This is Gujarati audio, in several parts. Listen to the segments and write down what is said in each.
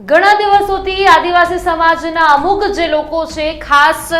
ઘણા દિવસોથી આદિવાસી સમાજના અમુક જે લોકો છે, ખાસ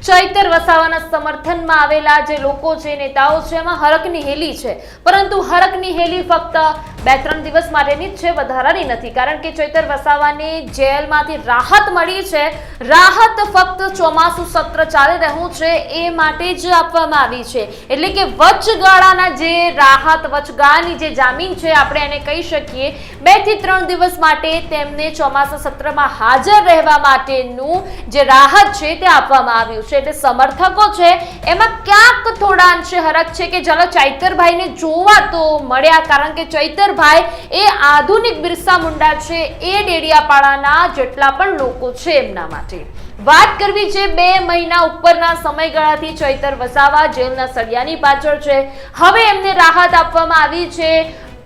ચૈતર વસાવાના સમર્થનમાં આવેલા જે લોકો છે, નેતાઓ છે, એમાં હરકની હેલી છે. પરંતુ હરકની હેલી ફક્ત બે ત્રણ દિવસ માટેની જ છે, વધારાની નથી. કારણ કે ચૈતર વસાવાને જેલમાંથી રાહત મળી છે. રાહત ફક્ત ચોમાસું સત્ર ચાલી રહ્યું છે, એ માટે જ આપવામાં આવી છે. એટલે કે વચગાળાના જે રાહત, વચગાળાની જે જામીન છે, આપણે એને કહી શકીએ. બેથી ત્રણ દિવસ માટે તેમને ચોમાસા સત્રમાં હાજર રહેવા માટેનું જે રાહત છે, તે આપવામાં આવ્યું છે. એટલે સમર્થકો છે, એમાં ક્યાંક થોડા અંશે હરક છે કે, ચાલો ચૈતરભાઈને જોવા તો મળ્યા. કારણ કે ચૈતરભાઈ એ આધુનિક બિરસા મુંડા છે, એ ડેડિયાપાડાના જેટલા પણ લોકો છે એમના માટે. વાત કરવી છે બે મહિના ઉપરના સમયગાળાથી ચૈતર વસાવા જેલના સળિયાની પાછળ છે. હવે એમને રાહત આપવામાં આવી છે.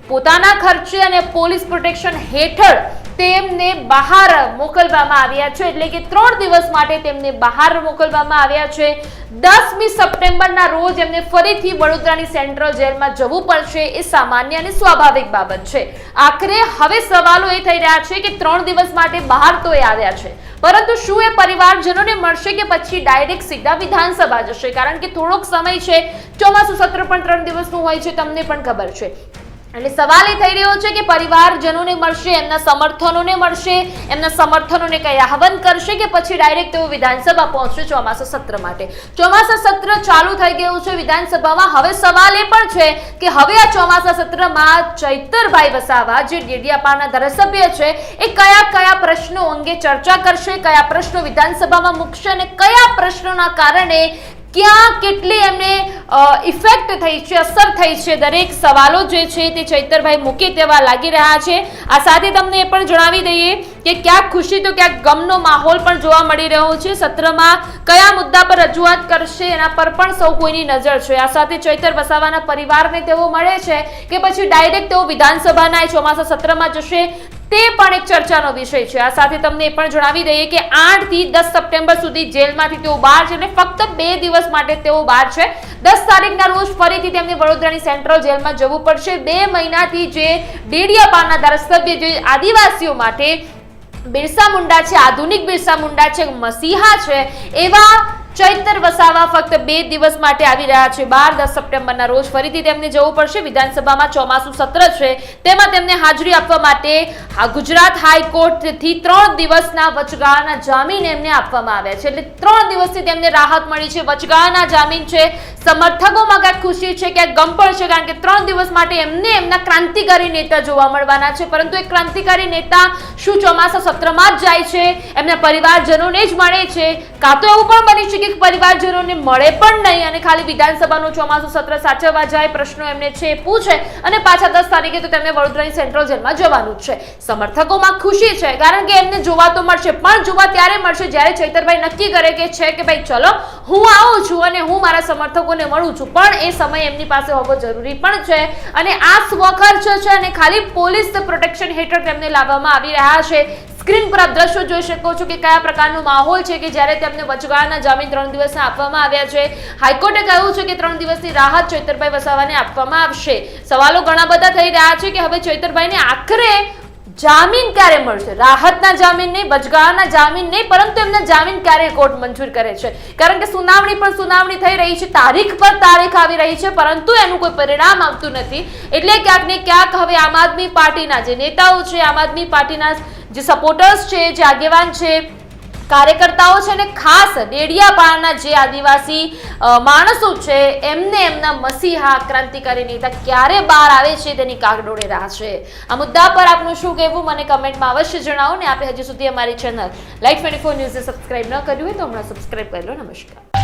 પોતાના ખર્ચે અને પોલીસ પ્રોટેક્શન હેઠળ તેમને બહાર મોકલવામાં આવ્યા છે. એટલે કે ત્રણ દિવસ માટે તેમને બહાર મોકલવામાં આવ્યા છે. દસમી સપ્ટેમ્બરના રોજ એમને ફરીથી વડોદરાની સેન્ટ્રલ જેલમાં જવું પડશે એ સામાન્ય અને સ્વાભાવિક બાબત છે. આખરે હવે સવાલો એ થઈ રહ્યા છે કે ત્રણ દિવસ માટે બહાર તો એ આવ્યા છે. પરંતુ શું એ પરિવારજનોને મળશે કે પછી ડાયરેક્ટ સીધા વિધાનસભા જશે? કારણ કે થોડોક સમય છે. ચોમાસું સત્ર પણ ત્રણ દિવસનું હોય છે, તમને પણ ખબર છે. એટલે સવાલ એ થઈ રહ્યો છે કે પરિવારજનોને મળશે, એમના સમર્થનોને મળશે, એમના સમર્થનોને કઈ આહવાન કરશે કે પછી ડાયરેક્ટ તેઓ વિધાનસભા પહોંચશે ચોમાસા સત્ર માટે? ચોમાસા સત્ર ચાલુ થઈ ગયું છે વિધાનસભામાં. હવે સવાલ એ પણ છે કે હવે આ ચોમાસા સત્રમાં ચૈતરભાઈ વસાવા, જે ડેડિયાપાના ધારાસભ્ય છે, એ કયા કયા પ્રશ્નો અંગે ચર્ચા કરશે, કયા પ્રશ્નો વિધાનસભામાં મૂકશે અને કયા પ્રશ્નોના કારણે ક્યાં કેટલી એમને ઇફેક્ટ થઈ છે, અસર થઈ છે? દરેક સવાલો જે છે તે ચૈતરભાઈ મૂકે તેવા લાગી રહ્યા છે. આ સાથે તમને એ પણ જણાવી દઈએ કે ક્યાંક ખુશી તો ક્યાંક ગમનો માહોલ પણ જોવા મળી રહ્યો છે. સત્રમાં કયા મુદ્દા પર રજૂઆત કરશે એના પર પણ સૌ કોઈની નજર છે. આ સાથે ચૈતર વસાવાના પરિવારને તેઓ મળે છે કે પછી ડાયરેક્ટ તેઓ વિધાનસભાના ચોમાસા સત્રમાં જશે તે પણ એક ચર્ચાનો વિષય છે. આ સાથે તમને એ પણ જણાવી દઈએ કે આઠથી દસ સપ્ટેમ્બર સુધી જેલમાંથી તેઓ બહાર છે એટલે ફક્ત બે દિવસ માટે તેઓ બહાર છે. દસ તારીખના રોજ ફરીથી તેમને વડોદરાની સેન્ટ્રલ જેલમાં જવું પડશે. બે મહિનાથી જે ડેડિયાપાડના ધારાસભ્ય, જે આદિવાસીઓ માટે બિરસા મુંડા છે આધુનિક બિરસા મુંડા છે મસીહા છે એવા ચૈતર વસાવા ફક્ત બે દિવસ માટે આવી રહ્યા છે. બાર, દસ સપ્ટેમ્બરના રોજ ફરીથી તેમને જવું પડશે. વિધાનસભામાં ચોમાસું સત્ર છે. તેમાં તેમને હાજરી આપવા માટે ગુજરાત હાઈકોર્ટથી ત્રણ દિવસના વચગાળાના જામીન એમને આપવામાં આવ્યા છે. એટલે ત્રણ દિવસથી તેમને રાહત મળી છે. વચગાળાના જામીન છે. સમર્થકોમાં ક્યાંક ખુશી છે ક્યાંક ગમ પણ છે, કારણ કે ત્રણ દિવસ માટે એમને એમના ક્રાંતિકારી નેતા જોવા મળવાના છે. પરંતુ એ ક્રાંતિકારી નેતા શું ચોમાસા સત્રમાં જ જાય છે? એમના પરિવારજનોને જ મળે છે? કાં તો એવું પણ બની શકે કે પરિવારજનોને મળે પણ નહીં અને ખાલી વિધાનસભાનું ચોમાસું સત્ર સાચવવા જાય પ્રશ્નો એમને છે પૂછે અને પાછા દસ તારીખે તો તેમને વડોદરાની સેન્ટ્રલ જેલમાં જવાનું છે. સમર્થકોમાં ખુશી છે, કારણ કે એમને જોવા તો મળશે, પણ જોવા ત્યારે મળશે જ્યારે ચૈતરભાઈ નક્કી કરે કે છે કે ભાઈ ચલો, હું આવું છું અને હું મારા સમર્થકોને મળું છું, પણ એ સમય એમની પાસે હોવો જરૂરી પણ છે અને આ સ્વખર્ચ છે અને ખાલી પોલીસ પ્રોટેક્શન હેઠળ તેમને લાવવામાં આવી રહ્યા છે. સ્ક્રીન પર આપ દ્રશ્યો જોઈ શકો છો કે કયા પ્રકારનો માહોલ છે કે જ્યારે તેમને વચગાળાના જામીન ત્રણ દિવસના આપવામાં આવ્યા છે. હાઈકોર્ટે કહ્યું છે કે ત્રણ દિવસની રાહત ચૈતરભાઈ વસાવાને આપવામાં આવશે. સવાલો ઘણા બધા થઈ રહ્યા છે કે હવે ચૈતરભાઈને આખરે જામીન ક્યારે મળશે? રાહતના જામીન નહીં, બચગાળાના જામીન નહીં, પરંતુ એમના જામીન ક્યારે કોર્ટ મંજૂર કરે છે? કારણ કે સુનાવણી પણ સુનાવણી થઈ રહી છે, તારીખ પર તારીખ આવી રહી છે, પરંતુ એનું કોઈ પરિણામ આવતું નથી. એટલે ક્યાંક ને ક્યાંક હવે આમ આદમી પાર્ટીના જે નેતાઓ છે, આમ આદમી પાર્ટીના જે સપોર્ટર્સ છે, જે આગેવાન છે કાર્યકર્તાઓ છે અને ખાસ ડેડિયાપાડાના જે આદિવાસી માણસો છે, એમને એમના મસીહા ક્રાંતિકારી નેતા ક્યારે બહાર આવે છે તેની કાગડોળે રાહ છે? આ મુદ્દા પર આપનું શું કહેવું? મને કમેન્ટમાં અવશ્ય જણાવો ને આપે હજી સુધી અમારી ચેનલ લાઈફ ટ્વેન્ટી ફોર ન્યૂઝે સબસ્ક્રાઇબ ન કર્યું હોય તો હમણાં સબસ્ક્રાઈબ કરી લો. નમસ્કાર.